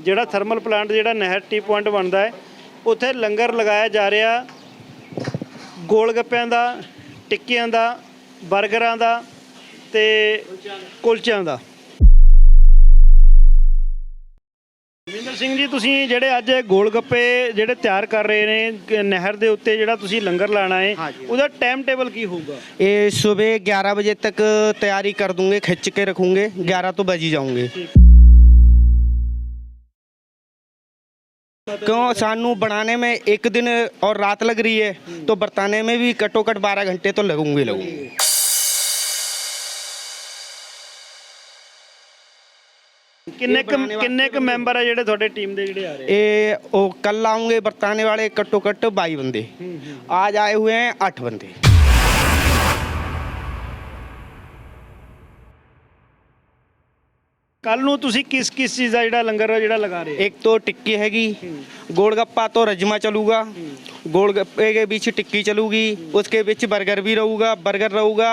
ਜਿਹੜਾ thermal plant ਜਿਹੜਾ ਨਹਿਰ ਟੀ ਪੁਆਇੰਟ ਬਣਦਾ ਹੈ ਉੱਥੇ ਲੰਗਰ ਲਗਾਇਆ ਜਾ ਰਿਹਾ। ਗੋਲ ਗੱਪਿਆਂ ਦਾ ਟਿੱਕਿਆਂ ਦਾ 버ਗਰਾਂ ਦਾ ਤੇ ਕੁਲਚਿਆਂ ਦਾ। ਮਿੰਦਰ ਸਿੰਘ ਜੀ ਤੁਸੀਂ ਜਿਹੜੇ ਅੱਜ ਗੋਲ ਗੱਪੇ ਜਿਹੜੇ ਤਿਆਰ ਕਰ ਰਹੇ ਨੇ ਨਹਿਰ ਦੇ ਉੱਤੇ ਜਿਹੜਾ ਤੁਸੀਂ ਲੰਗਰ ਲਾਣਾ ਹੈ ਉਹਦਾ ਟਾਈਮ ਟੇਬਲ ਕੀ ਹੋਊਗਾ? ਇਹ ਸਵੇਰ 11 ਵਜੇ ਤੱਕ ਤਿਆਰੀ ਕਰ ਦੂੰਗੇ ਖਿੱਚ ਕੇ ਰੱਖੂੰਗੇ 11 ਤੋਂ ਵਜੇ ਜਾਉਂਗੇ क्यों सानू बनाने में एक दिन और रात लग रही है तो बरताने में भी कटो कट 12 घंटे तो लगूंगे लगूंगे ਕਿੰਨੇ ਕੁ- ਬਣਾਉਣੇ ਵਾਸਤੇ ਕਿੰਨੇ ਕੁ ਮੈਂਬਰ ਆ ਜਿਹੜੇ ਤੁਹਾਡੇ ਟੀਮ ਦੇ ਜਿਹੜੇ ਆ ਰਹੇ ये ओ, कल आऊंगे बरताने वाले कटो कट बाई बंदे आज आए हुए हैं आठ बंदे ਕੱਲ ਨੂੰ ਤੁਸੀਂ ਕਿਸ ਕਿਸ ਚੀਜ਼ ਦਾ ਜਿਹੜਾ ਲੰਗਰ ਆ ਜਿਹੜਾ ਲਗਾ ਰਹੇ एक तो टिक्की हैगी गोलगप्पा तो रजमा चलूगा गोलगप्पे के बीच टिक्की चलूगी उसके बीच बर्गर भी रहूगा बर्गर रहूगा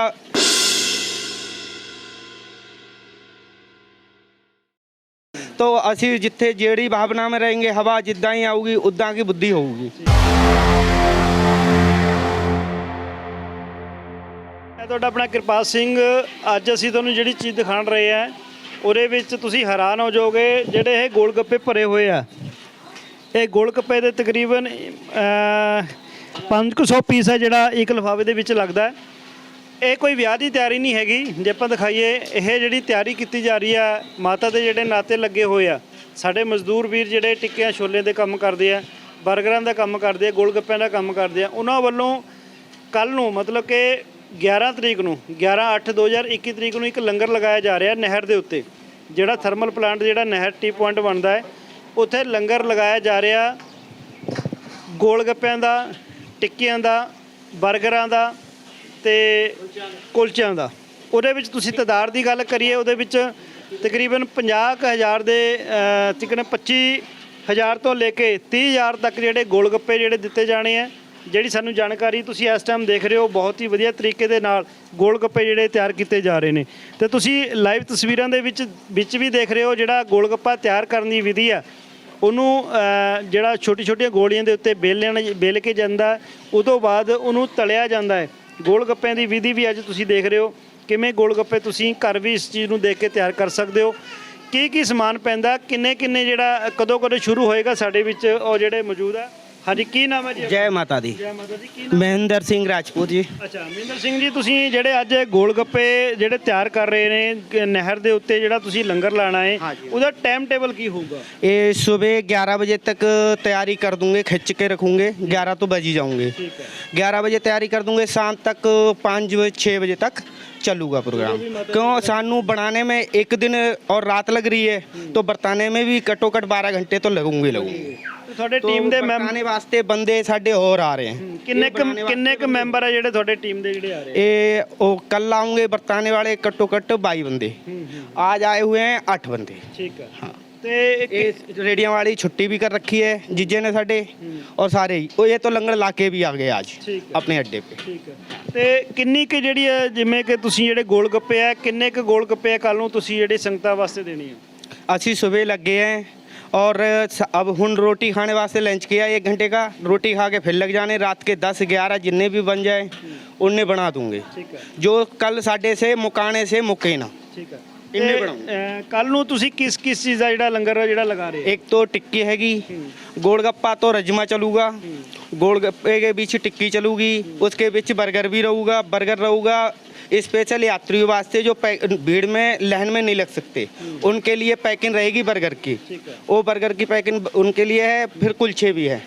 तो ਅਸੀਂ ਜਿੱਥੇ ਜਿਹੜੀ ਭਾਵਨਾ में रहेंगे हवा ਜਿੱਦਾਂ ਹੀ ਆਊਗੀ ਉਦਾਂ ਕੀ ਬੁੱਧੀ ਹੋਊਗੀ ਮੈਂ ਤੁਹਾਡਾ ਆਪਣਾ ਕਿਰਪਾਲ ਸਿੰਘ ਅੱਜ ਅਸੀਂ ਤੁਹਾਨੂੰ ਜਿਹੜੀ ਚੀਜ਼ ਦਿਖਾਣ ਰਹੇ ਆ ਉਹਦੇ ਵਿੱਚ ਤੁਸੀਂ ਹੈਰਾਨ ਹੋ ਜਾਓਗੇ ਜਿਹੜੇ ਇਹ ਗੋਲ ਗੱਪੇ ਭਰੇ ਹੋਏ ਆ। ਇਹ ਗੋਲ ਗੱਪੇ ਦੇ ਤਕਰੀਬਨ ਅਹ, 500 ਪੀਸ ਹੈ ਜਿਹੜਾ ਇੱਕ ਲਿਫਾਫੇ ਦੇ ਵਿੱਚ ਲੱਗਦਾ ਹੈ। ਇਹ ਕੋਈ ਵਿਆਹ ਦੀ ਤਿਆਰੀ ਨਹੀਂ ਹੈਗੀ। ਜੇ ਆਪਾਂ ਦਿਖਾਈਏ ਇਹ ਜਿਹੜੀ ਤਿਆਰੀ ਕੀਤੀ ਜਾ ਰਹੀ ਆ ਮਾਤਾ ਦੇ ਜਿਹੜੇ ਨਾਤੇ ਲੱਗੇ ਹੋਏ ਆ ਸਾਡੇ ਮਜ਼ਦੂਰ ਵੀਰ ਜਿਹੜੇ ਟਿੱਕਿਆਂ ਛੋਲੇ ਦੇ ਕੰਮ ਕਰਦੇ ਆ ਬਰਗਰਾਂ ਦਾ ਕੰਮ ਕਰਦੇ ਆ ਗੋਲ ਗੱਪਿਆਂ ਦਾ ਕੰਮ ਕਰਦੇ ਆ ਉਹਨਾਂ ਵੱਲੋਂ ਕੱਲ ਨੂੰ ਮਤਲਬ ਕਿ 11 ਤਰੀਕ ਨੂੰ 11 8 2021 ਤਰੀਕ ਨੂੰ ਇੱਕ ਲੰਗਰ ਲਗਾਇਆ ਜਾ ਰਿਹਾ ਨਹਿਰ ਦੇ ਉੱਤੇ ਜਿਹੜਾ ਥਰਮਲ ਪਲਾਂਟ ਜਿਹੜਾ ਨਹਿਰ ਟੀ ਪੁਆਇੰਟ ਬਣਦਾ ਹੈ ਉੱਥੇ ਲੰਗਰ ਲਗਾਇਆ ਜਾ ਰਿਹਾ ਗੋਲ ਗੱਪਿਆਂ ਦਾ ਟਿੱਕੀਆਂ ਦਾ 버ਗਰਾਂ ਦਾ ਤੇ ਕੁਲਚਿਆਂ ਦਾ। ਉਹਦੇ ਵਿੱਚ ਤੁਸੀਂ ਤਦਾਰ ਦੀ ਗੱਲ ਕਰੀਏ ਉਹਦੇ ਵਿੱਚ ਤਕਰੀਬਨ 50000 ਦੇ ਅਹ, ਤਕਰੀਬਨ 25000 ਤੋਂ ਲੈ ਕੇ 30000 ਤੱਕ ਜਿਹੜੇ ਗੋਲ ਗੱਪੇ ਜਿਹੜੇ ਦਿੱਤੇ ਜਾਣੇ ਆ ਜਿਹੜੀ ਸਾਨੂੰ ਜਾਣਕਾਰੀ ਤੁਸੀਂ ਇਸ ਟਾਈਮ ਦੇਖ ਰਹੇ ਹੋ, ਬਹੁਤ ਹੀ ਵਧੀਆ ਤਰੀਕੇ ਦੇ ਨਾਲ ਗੋਲ ਗੱਪੇ ਜਿਹੜੇ ਤਿਆਰ ਕੀਤੇ ਜਾ ਰਹੇ ਨੇ। ਤੇ ਤੁਸੀਂ ਲਾਈਵ ਤਸਵੀਰਾਂ ਦੇ ਵਿੱਚ ਵਿੱਚ ਵੀ ਦੇਖ ਰਹੇ ਹੋ ਜਿਹੜਾ ਗੋਲ ਗੱਪਾ ਤਿਆਰ ਕਰਨ ਦੀ ਵਿਧੀ ਆ। ਉਹਨੂੰ ਜਿਹੜਾ ਛੋਟੀ ਛੋਟੀਆਂ ਗੋਲੀਆਂ ਦੇ ਉੱਤੇ ਬੇਲਣ ਬੇਲ ਕੇ ਜਾਂਦਾ ਉਹ ਤੋਂ ਬਾਅਦ ਉਹਨੂੰ ਤਲਿਆ ਜਾਂਦਾ ਹੈ। ਗੋਲ ਗੱਪਿਆਂ ਦੀ ਵਿਧੀ ਵੀ ਅੱਜ ਤੁਸੀਂ ਦੇਖ ਰਹੇ ਹੋ। ਕਿਵੇਂ ਗੋਲ ਗੱਪੇ ਤੁਸੀਂ ਘਰ ਵੀ ਇਸ ਚੀਜ਼ ਨੂੰ ਦੇਖ ਕੇ ਤਿਆਰ ਕਰ ਸਕਦੇ ਹੋ। ਕੀ ਕੀ ਸਮਾਨ ਪੈਂਦਾ ਕਿੰਨੇ ਕਿੰਨੇ ਜਿਹੜਾ ਕਦੋਂ ਕਦੋਂ ਸ਼ੁਰੂ ਹੋਏਗਾ ਸਾਡੇ ਵਿੱਚ, ਉਹ ਜਿਹੜੇ ਮੌਜੂਦ ਆ। ਹਾਂਜੀ ਕੀ ਨਾਮ ਹੈ ਜੀ ਜੈ ਮਾਤਾ ਦੀ ਜੈ ਮਾਤਾ ਦੀ ਕੀ ਨਾਮ ਮਹਿੰਦਰ ਸਿੰਘ ਰਾਜਪੂਤ ਜੀ ਅੱਛਾ ਮਹਿੰਦਰ ਸਿੰਘ ਜੀ ਤੁਸੀਂ ਜਿਹੜੇ ਅੱਜ ਗੋਲ ਗੱਪੇ ਜਿਹੜੇ ਤਿਆਰ ਕਰ ਰਹੇ ਨੇ ਗ- ਨਹਿਰ ਦੇ ਉੱਤੇ ਜਿਹੜਾ ਤੁਸੀਂ ਲੰਗਰ ਲਾਣਾ ਹੈ ਹਾਂਜੀ। ਉਹਦਾ ਟਾਈਮ ਟੇਬਲ ਕੀ ਹੋਊਗਾ ये सुबह 11 बजे तक तैयारी कर दूंगे खिंच के रखूंगे 11 तो बज ही जाऊंगे ठीक है 11 बजे तैयारी कर दूंगे शाम तक 5 बजे 6 बजे तक चलूगा प्रोग्राम क्यों सानू बनाने में एक दिन और रात लग रही है तो बरताने में भी कटो कट 12 घंटे तो लगूंगे लगूंगे ਤੇ ਤੁਹਾਡੇ तो ਟੀਮ ਦੇ ਮੈਂਬਰ बरताने वास्ते बंदे साढ़े और आ रहे हैं ਕਿੰਨੇ ये ਕੁ बनाने ਕਿੰਨੇ ਕੁ ਮੈਂਬਰ ਆ ਜਿਹੜੇ ਤੁਹਾਡੇ ਟੀਮ ਦੇ ਜਿਹੜੇ ਆ ਰਹੇ ये ओ, कल आऊंगे बरताने वाले कटो कट बाई बंदे आज आए हुए हैं आठ बंदे ਠੀਕ ਹੈ हाँ ਤੇ ਇੱਕ- ਇਹ ਰੇੜੀਆਂ ਵਾਲੀ ਛੁੱਟੀ ਵੀ ਕਰ ਰੱਖੀ ਹੈ ਜੀਜੇ ਨੇ ਸਾਡੇ ਔਰ ਸਾਰੇ ਹੀ ਉਹ ਇਹ ਤੋਂ ਲੰਗਰ ਲਾ ਕੇ ਵੀ ਆ ਗਏ ਅੱਜ ਠੀਕ ਹੈ। ਆਪਣੇ ਅੱਡੇ पे ਠੀਕ ਹੈ ਤੇ ਕਿੰਨੀ ਕੁ ਜਿਹੜੀ ਹੈ ਜਿਵੇਂ ਕਿ ਤੁਸੀਂ ਜਿਹੜੇ ਗੋਲ ਗੱਪੇ ਆ ਕਿੰਨੇ ਕੁ ਗੋਲ ਗੱਪੇ ਆ ਕੱਲ ਨੂੰ ਤੁਸੀਂ ਜਿਹੜੇ ਸੰਗਤਾਂ ਵਾਸਤੇ ਦੇਣੀ ਆ ਅਸੀਂ ਸਵੇਰ ਲੱਗੇ हैं और स- अब हुन रोटी खाने वास्ते लंच किया एक घंटे का रोटी खा के फिर लग जाने रात के दस ग्यारह जितने भी बन जाए उन्हें बना दूंगे ਠੀਕ ਹੈ जो कल साढ़े से मुकाने से मुके ना ਠੀਕ ਹੈ ਇੰਨੇ ਬਣਾਉਂਗੇ। ਕੱਲ ਨੂੰ ਤੁਸੀਂ ਕਿਸ ਕਿਸ ਚੀਜ਼ ਦਾ ਜਿਹੜਾ ਲੰਗਰ ਆ ਜਿਹੜਾ ਲਗਾ ਰਹੇ एक तो टिक्की हैगी गोलगप्पा तो रजमा चलूगा गोलगप्पे के बीच टिक्की चलूगी उसके बीच बर्गर भी रहूगा बर्गर रहूगा स्पेशल यात्रियों वास्ते जो पै- भीड़ में लाइन में नहीं लग सकते उनके लिए पैकिंग रहेगी बर्गर की ठीक है। वो बर्गर की पैकिंग उनके लिए है फिर कुलछे भी है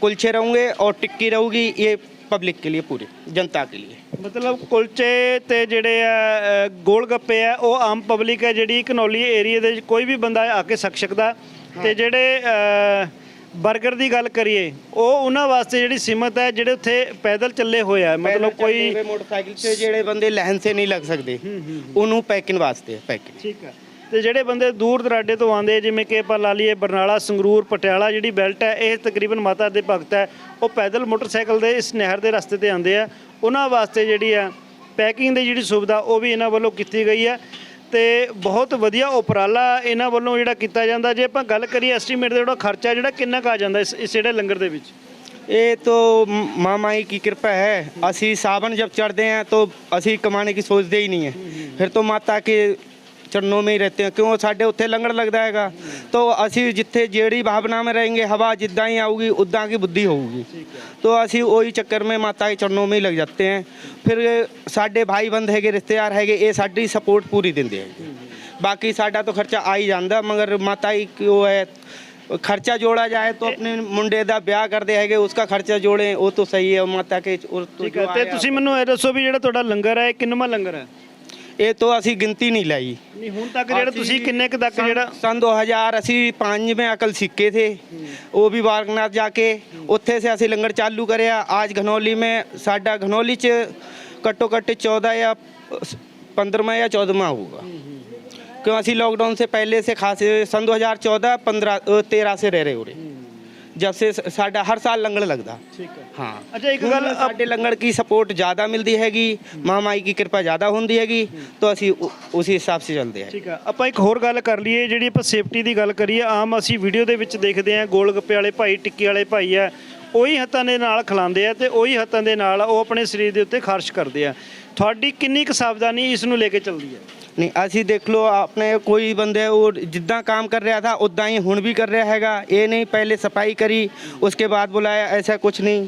कुलछे रहेंगे और टिक्की रहूगी ये पब्लिक के लिए पूरी जनता के लिए ਮਤਲਬ ਕੁਲਚੇ ਤੇ ਜਿਹੜੇ ਆ ਅ, ਗੋਲ ਗੱਪੇ ਆ ਉਹ ਆਮ ਪਬਲਿਕ ਹੈ ਜਿਹੜੀ ਕਨੌਲੀ ਏਰੀਆ ਦੇ ਵਿੱਚ ਕੋਈ ਵੀ ਬੰਦਾ ਆ ਕੇ ਛਕ ਸਕਦਾ ਤੇ ਜਿਹੜੇ ਅ, ਬਰਗਰ ਦੀ ਗੱਲ ਕਰੀਏ ਉਹ ਉਹਨਾਂ ਵਾਸਤੇ ਜਿਹੜੀ ਸੀਮਤ ਹੈ ਜਿਹੜੇ ਉੱਥੇ ਪੈਦਲ ਚੱਲੇ ਹੋਏ ਆ ਮਤਲਬ ਕੋਈ ਮੋਟਰਸਾਈਕਲ 'ਚ ਜਿਹੜੇ ਬੰਦੇ ਲਹਿਨ ਸੇ ਨਹੀਂ ਲੱਗ ਸਕਦੇ ਉਹਨੂੰ ਪੈਕਿੰਗ ਵਾਸਤੇ ਪੈਕਿੰਗ ਠੀਕ ਹੈ ਤੇ ਜਿਹੜੇ ਬੰਦੇ ਦੂਰ ਦਰਾਡੇ ਤੋਂ ਆਉਂਦੇ ਜਿਵੇਂ ਕਿ ਆਪਾਂ ਲਾ ਲਈਏ ਬਰਨਾਲਾ ਸੰਗਰੂਰ ਪਟਿਆਲਾ ਜਿਹੜੀ ਬੈਲਟ ਹੈ ਇਹ ਤਕਰੀਬਨ ਮਾਤਾ ਦੇ ਭਗਤ ਹੈ ਉਹ ਪੈਦਲ ਮੋਟਰਸਾਈਕਲ ਦੇ ਇਸ ਨਹਿਰ ਦੇ ਰਸਤੇ ਤੇ ਆਉਂਦੇ ਆ। ਉਹਨਾਂ ਵਾਸਤੇ ਜਿਹੜੀ ਆ ਪੈਕਿੰਗ ਦੀ ਜਿਹੜੀ ਸੁਵਿਧਾ ਉਹ ਵੀ ਇਹਨਾਂ ਵੱਲੋਂ ਕੀਤੀ ਗਈ ਹੈ ਤੇ ਬਹੁਤ ਵਧੀਆ ਉਪਰਾਲਾ ਇਹਨਾਂ ਵੱਲੋਂ ਜਿਹੜਾ ਕੀਤਾ ਜਾਂਦਾ ਜੇ ਆਪਾਂ ਗੱਲ ਕਰੀਏ ਐਸਟੀਮੇਟ ਦਾ ਜਿਹੜਾ ਖਰਚਾ ਜਿਹੜਾ ਕਿੰਨਾ ਕੁ ਆ ਜਾਂਦਾ ਇਸ ਇਸ ਜਿਹੜੇ ਲੰਗਰ ਦੇ ਵਿੱਚ ये तो माँ माई की कृपा है असी सावन जब चढ़ते हैं तो असी कमाने की सोचते ही नहीं है फिर तो माता के ਚਰਨੋਂ में ही रहते हैं क्यों ਸਾਡੇ ਉੱਥੇ ਲੰਗਰ ਲੱਗਦਾ ਹੈਗਾ तो ਅਸੀਂ ਜਿੱਥੇ ਜਿਹੜੀ ਭਾਵਨਾ में रहेंगे हवा ਜਿੱਦਾਂ ਹੀ ਆਊਗੀ ਉਦਾਂ की बुद्धि होगी तो ਅਸੀਂ ਉਹੀ ਚੱਕਰ में ਮਾਤਾ के ਚਰਨੋਂ में ही लग जाते हैं ਫਿਰ ਸਾਡੇ ਭਾਈ ਬੰਦ ਹੈਗੇ ਰਿਸ਼ਤੇਦਾਰ ਹੈਗੇ ਇਹ ਸਾਡੀ ਸਪੋਰਟ ਪੂਰੀ ਦਿੰਦੇ ਹੈਗੇ ਬਾਕੀ ਸਾਡਾ ਤਾਂ ਖਰਚਾ ਆ ਹੀ ਜਾਂਦਾ ਮਗਰ ਮਾਤਾ ਹੀ ਉਹ ਹੈ ਖਰਚਾ ਜੋੜਾ ਜਾਏ ਤਾਂ ਆਪਣੇ ਮੁੰਡੇ ਦਾ ਵਿਆਹ ਕਰਦੇ ਹੈਗੇ ਉਸਕਾ ਖਰਚਾ ਜੋੜੇ ਉਹ ਤਾਂ ਸਹੀ ਹੈ ਮਾਤਾ ਕੇ ਉਹ ਤੋਂ ਠੀਕ ਜੋ ਹੈ ਤੇ ਆਇਆ- ਤੁਸੀਂ ਮੈਨੂੰ ਇਹ ਦੱਸੋ ਵੀ ਜਿਹੜਾ ਤੁਹਾਡਾ ਲੰਗਰ ਹੈ ਇਹ ਕਿੰਨਵਾਂ ਲੰਗਰ ਹੈ ਇਹ ਤਾਂ ਅਸੀਂ ਗਿਣਤੀ ਨਹੀਂ ਲਾਈ ਨਹੀਂ ਹੁਣ ਤੱਕ ਜਿਹੜਾ ਤੁਸੀਂ ਕਿੰਨੇ ਕੁ ਤੱਕ ਜਿਹੜਾ सन 2000 ਅਸੀਂ ਪੰਜ में ਅਕਲ ਸਿੱਕੇ ਥੇ ਉਹ ਵੀ ਵਾਰਨਾਥ ਜਾ ਕੇ ਉੱਥੇ ਸੇ ਅਸੀਂ ਲੰਗਰ ਚਾਲੂ ਕਰਿਆ ਅੱਜ ਘਨੌਲੀ में ਸਾਡਾ ਘਨੌਲੀ ਚ ਘੱਟੋ ਘੱਟ 14 ਜਾਂ 15ਵਾਂ ਜਾਂ 14ਵਾਂ ਹੋਊਗਾ क्यों ਅਸੀਂ लॉकडाउन से पहले से खासे सन 2014 15 अ, 13 से रह रहे हो रहे ਜਦ ਸੇ ਸਾਡਾ ਹਰ ਸਾਲ ਲੰਗਰ ਲੱਗਦਾ। ਠੀਕ ਹੈ। ਹਾਂ। ਅੱਛਾ ਇੱਕ ਗੱਲ ਸਾਡੇ ਲੰਗਰ ਕੀ ਸਪੋਰਟ ਜ਼ਿਆਦਾ ਮਿਲਦੀ ਹੈਗੀ ਮਹਾਮਾਈ ਕੀ ਕਿਰਪਾ ਜ਼ਿਆਦਾ ਹੁੰਦੀ ਹੈਗੀ ਤਾਂ ਅਸੀਂ ਉਸੇ ਹਿਸਾਬ ਸੇ ਚੱਲਦੇ ਹਾਂ। ਠੀਕ ਹੈ। ਆਪਾਂ ਇੱਕ ਹੋਰ ਗੱਲ ਕਰ ਲਈਏ ਜਿਹੜੀ ਆਪਾਂ ਸੇਫਟੀ ਦੀ ਗੱਲ ਕਰੀਏ ਆਮ ਅਸੀਂ ਵੀਡੀਓ ਦੇ ਵਿੱਚ ਦੇਖਦੇ ਹਾਂ ਗੋਲ ਗੱਪੇ ਵਾਲੇ ਭਾਈ ਟਿੱਕੀ ਵਾਲੇ ਭਾਈ ਆ ਉਹੀ ਹੱਥਾਂ ਦੇ ਨਾਲ ਖਲਾਉਂਦੇ ਆ ਤੇ ਉਹੀ ਹੱਥਾਂ ਦੇ ਨਾਲ ਉਹ ਆਪਣੇ ਸਰੀਰ ਦੇ ਉੱਤੇ ਖਰਚ ਕਰਦੇ ਆ। ਤੁਹਾਡੀ ਕਿੰਨੀ ਕੁ ਸਾਵਧਾਨੀ ਇਸ ਨੂੰ ਲੈ ਕੇ ਚੱਲਦੀ ਹੈ? ਨਹੀਂ, ਅਸੀਂ ਦੇਖ ਲਓ, ਆਪਣੇ ਕੋਈ ਬੰਦੇ ਉਹ ਜਿੱਦਾਂ ਕੰਮ ਕਰ ਰਿਹਾ ਥਾ ਉਦਾਂ ਹੀ ਹੁਣ ਵੀ ਕਰ ਰਿਹਾ ਹੈਗਾ। ਇਹ ਨਹੀਂ ਪਹਿਲੇ ਸਫ਼ਾਈ ਕਰੀ, ਉਸਕੇ ਬਾਅਦ ਬੁਲਾਇਆ, ਐਸਾ ਕੁਝ ਨਹੀਂ।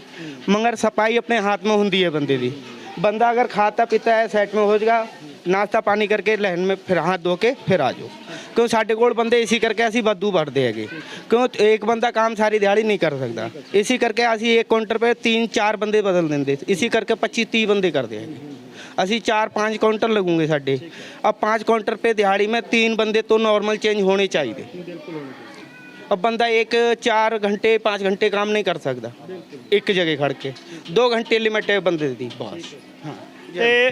ਮਗਰ ਸਫ਼ਾਈ ਆਪਣੇ ਹੱਥ ਮੇ ਹੁੰਦੀ ਹੈ ਬੰਦੇ ਦੀ। ਬੰਦਾ ਅਗਰ ਖਾਤਾ ਪੀਤਾ ਹੈ, ਸੈਟ ਮੇ ਹੋ ਜਾਗਾ, ਨਾਸ਼ਤਾ ਪਾਣੀ ਕਰਕੇ ਲਹਿਣ ਮੇ ਫਿਰ ਹੱਥ ਧੋ ਕੇ ਫਿਰ ਆ ਜਾਓ। ਕਿਉਂ ਸਾਡੇ ਕੋਲ ਬੰਦੇ ਇਸੇ ਕਰਕੇ ਅਸੀਂ ਵਾਧੂ ਵੜਦੇ ਹੈਗੇ। ਕਿਉਂ ਇੱਕ ਬੰਦਾ ਕੰਮ ਸਾਰੀ ਦਿਹਾੜੀ ਨਹੀਂ ਕਰ ਸਕਦਾ। ਇਸੇ ਕਰਕੇ ਅਸੀਂ ਇੱਕ ਕਾਊਂਟਰ 'ਤੇ 3-4 ਬੰਦੇ ਬਦਲ ਦਿੰਦੇ। ਇਸੇ ਕਰਕੇ 25-30 ਬੰਦੇ ਕਰਦੇ ਹੈਗੇ। ਅਸੀਂ 4-5 काउंटर लगेंगे साढ़े अब पाँच काउंटर पे दिहाड़ी में तीन बंदे तो नॉर्मल चेंज होने चाहिए अब बंदा एक चार घंटे पाँच घंटे काम नहीं कर सकता एक जगह खड़ के दो घंटे लिमिट है बंदे दी बस हाँ ਤੇ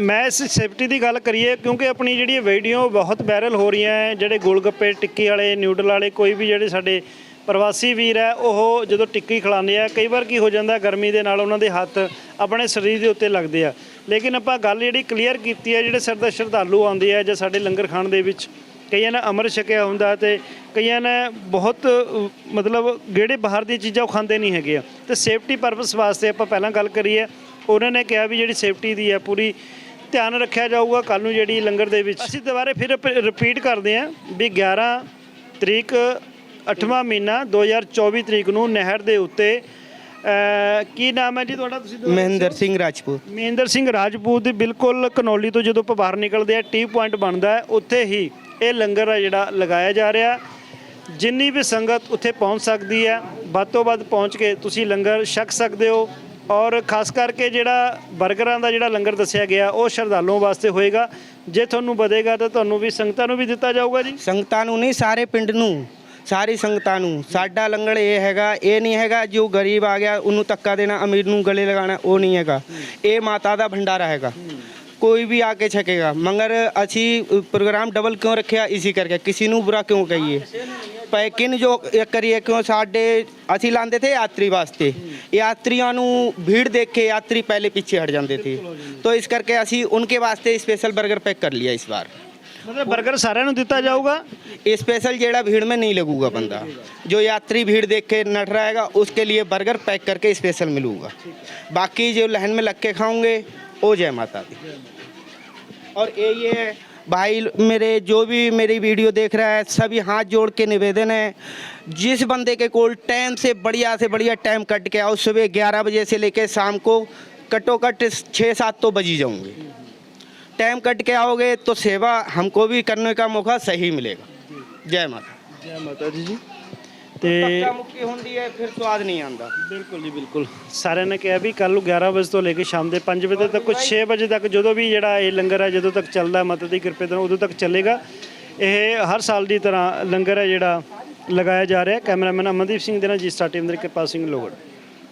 ਮੈਂ ਇਸ ਸੇਫਟੀ ਦੀ ਗੱਲ ਕਰੀਏ ਕਿਉਂਕਿ ਆਪਣੀ ਜਿਹੜੀ ਵੀਡੀਓ ਬਹੁਤ ਵਾਇਰਲ ਹੋ ਰਹੀਆਂ ਹੈ ਜਿਹੜੇ ਗੋਲਗੱਪੇ ਟਿੱਕੀ ਵਾਲੇ ਨਿਊਡਲ ਵਾਲੇ ਕੋਈ ਵੀ ਜਿਹੜੇ ਸਾਡੇ ਪ੍ਰਵਾਸੀ ਵੀਰ ਹੈ, ਉਹ ਜਦੋਂ ਟਿੱਕੀ ਖਿਲਾਉਂਦੇ ਆ, ਕਈ ਵਾਰ ਕੀ ਹੋ ਜਾਂਦਾ, ਗਰਮੀ ਦੇ ਨਾਲ ਉਹਨਾਂ ਦੇ ਹੱਥ ਆਪਣੇ ਸਰੀਰ ਦੇ ਉੱਤੇ ਲੱਗਦੇ ਆ। ਲੇਕਿਨ ਆਪਾਂ ਗੱਲ ਜਿਹੜੀ ਕਲੀਅਰ ਕੀਤੀ ਹੈ, ਜਿਹੜੇ ਸਰਦਾ ਸ਼ਰਧਾਲੂ ਆਉਂਦੇ ਆ ਜਾਂ ਸਾਡੇ ਲੰਗਰ ਖਾਣ ਦੇ ਵਿੱਚ, ਕਈਆਂ ਨੇ ਅਮਰ ਛਕਿਆ ਹੁੰਦਾ ਤੇ ਕਈਆਂ ਨੇ ਬਹੁਤ ਮਤਲਬ ਜਿਹੜੇ ਬਾਹਰ ਦੀਆਂ ਚੀਜ਼ਾਂ ਉਹ ਖਾਂਦੇ ਨਹੀਂ ਹੈਗੇ ਆ। ਤੇ ਸੇਫਟੀ ਪਰਪਸ ਵਾਸਤੇ ਆਪਾਂ ਪਹਿਲਾਂ ਗੱਲ ਕਰੀਏ, ਉਹਨਾਂ ਨੇ ਕਿਹਾ ਵੀ ਜਿਹੜੀ ਸੇਫਟੀ ਦੀ ਹੈ, ਪੂਰੀ ਧਿਆਨ ਰੱਖਿਆ ਜਾਊਗਾ ਕੱਲ ਨੂੰ ਜਿਹੜੀ ਲੰਗਰ ਦੇ ਵਿੱਚ। ਅਸੀਂ ਦੁਬਾਰੇ ਫਿਰ ਰਿਪੀਟ ਕਰਦੇ ਹਾਂ ਵੀ 11 ਤਰੀਕ ਅੱਠਵਾਂ ਮਹੀਨਾ 2024 ਤਰੀਕ ਨੂੰ ਨਹਿਰ ਦੇ ਉੱਤੇ। ਕੀ ਨਾਮ ਹੈ ਜੀ ਤੁਹਾਡਾ ਤੁਸੀਂ ਮਹਿੰਦਰ ਸਿੰਘ ਰਾਜਪੂਤ। ਮਹਿੰਦਰ ਸਿੰਘ ਰਾਜਪੂਤ ਦੀ ਬਿਲਕੁਲ ਕਨੌਲੀ ਤੋਂ ਜਦੋਂ ਆਪਾਂ ਬਾਹਰ ਨਿਕਲਦੇ ਆ ਟੀ ਪੁਆਇੰਟ ਬਣਦਾ ਉੱਥੇ ਹੀ ਇਹ ਲੰਗਰ ਆ ਜਿਹੜਾ ਲਗਾਇਆ ਜਾ ਰਿਹਾ। ਜਿੰਨੀ ਵੀ ਸੰਗਤ ਉੱਥੇ ਪਹੁੰਚ ਸਕਦੀ ਹੈ ਵੱਧ ਤੋਂ ਵੱਧ ਪਹੁੰਚ ਕੇ ਤੁਸੀਂ ਲੰਗਰ ਛਕ ਸਕਦੇ ਹੋ। ਔਰ ਖਾਸ ਕਰਕੇ ਜਿਹੜਾ 버ਗਰਾਂ ਦਾ ਜਿਹੜਾ ਲੰਗਰ ਦੱਸਿਆ ਗਿਆ ਉਹ ਸ਼ਰਧਾਲੂਆਂ ਵਾਸਤੇ ਹੋਏਗਾ। ਜੇ ਤੁਹਾਨੂੰ ਵਧੇਗਾ ਤਾਂ ਤੁਹਾਨੂੰ ਵੀ ਸੰਗਤਾਂ ਨੂੰ ਵੀ ਦਿੱਤਾ ਜਾਊਗਾ ਜੀ। ਸੰਗਤਾਂ ਨੂੰ ਨਹੀਂ ਸਾਰੇ ਪਿੰਡ ਨੂੰ। ਸਾਰੀ ਸੰਗਤਾਂ ਨੂੰ ਸਾਡਾ ਲੰਗਰ ਇਹ ਹੈਗਾ ਇਹ ਨਹੀਂ ਹੈਗਾ ਜੋ ਗਰੀਬ ਆ ਗਿਆ ਉਹਨੂੰ ਧੱਕਾ ਦੇਣਾ ਅਮੀਰ ਨੂੰ ਗਲੇ ਲਗਾਉਣਾ ਉਹ ਨਹੀਂ ਹੈਗਾ ਇਹ ਮਾਤਾ ਦਾ ਭੰਡਾਰਾ ਹੈਗਾ ਕੋਈ ਵੀ ਆ ਕੇ ਛਕੇਗਾ ਮਗਰ ਅਸੀਂ ਪ੍ਰੋਗਰਾਮ ਡਬਲ ਕਿਉਂ ਰੱਖਿਆ ਇਸੀ ਕਰਕੇ ਕਿਸੇ ਨੂੰ ਬੁਰਾ ਕਿਉਂ ਕਹੀਏ ਪੈਕਿੰਗ ਜੋ ਇਹ ਕਰੀਏ ਕਿਉਂ ਸਾਡੇ ਅਸੀਂ ਲਾਉਂਦੇ ਥੇ ਯਾਤਰੀ ਵਾਸਤੇ ਯਾਤਰੀਆਂ ਨੂੰ ਭੀੜ ਦੇਖ ਕੇ ਯਾਤਰੀ ਪਹਿਲੇ ਪਿੱਛੇ ਹਟ ਜਾਂਦੇ थे तो इस करके ਅਸੀਂ उनके वास्ते स्पेशल बर्गर पैक कर लिया इस बार मतलब बर्गर सारे दिता जाऊगा? स्पेशल जेड़ा भीड़ में नहीं लगूगा बंदा। जो यात्री भीड़ देख के नट रहेगा उसके लिए बर्गर पैक करके स्पेशल मिलूँगा। बाकी जो लहन में लग के खाऊँगे वो जय माता दी। और ये ये भाई मेरे जो भी मेरी वीडियो देख रहा है, सभी हाथ जोड़ के निवेदन है, जिस बंदे के कोल टाइम से बढ़िया से बढ़िया टाइम कट के आओ, सुबह ग्यारह बजे से लेकर शाम को कटो कट छः सात तो बजी जाऊँगी। टाइम कट के आओगे तो सेवा हमको भी करने का मौका सही मिलेगा जय माता ਜੈ ਮਾਤਾ ਜੀ ਜੀ ਤੇ ਧੱਕਾ ਮੁੱਕੀ ਹੁੰਦੀ ਹੈ ਫਿਰ ਸਵਾਦ ਨਹੀਂ ਆਉਂਦਾ ਬਿਲਕੁਲ ਜੀ ਬਿਲਕੁਲ ਸਾਰਿਆਂ ਨੇ ਕਿਹਾ ਵੀ ਕੱਲ ਨੂੰ 11 ਵਜੇ ਤੋਂ ਲੈ ਕੇ ਸ਼ਾਮ ਦੇ 5 ਵਜੇ ਤੱਕ ਕੁਝ 6 ਵਜੇ ਤੱਕ ਜਦੋਂ ਵੀ ਜਿਹੜਾ ਇਹ ਲੰਗਰ ਹੈ ਜਦੋਂ ਤੱਕ ਚੱਲਦਾ ਹੈ ਮਾਤਾ ਦੀ ਕਿਰਪਾ ਨਾਲ ਉਦੋਂ ਤੱਕ ਚੱਲੇਗਾ ਇਹ ਹਰ ਸਾਲ ਦੀ ਤਰ੍ਹਾਂ ਲੰਗਰ ਹੈ ਜਿਹੜਾ ਲਗਾਇਆ ਜਾ ਰਿਹਾ ਕੈਮਰਾਮੈਨ ਅਮਨਦੀਪ ਸਿੰਘ ਦੇ ਨਾਲ ਜੀ ਸਟਾਰ ਟੀਮ ਦੇ ਕਿਰਪਾ ਸਿੰਘ ਲੋਗੜ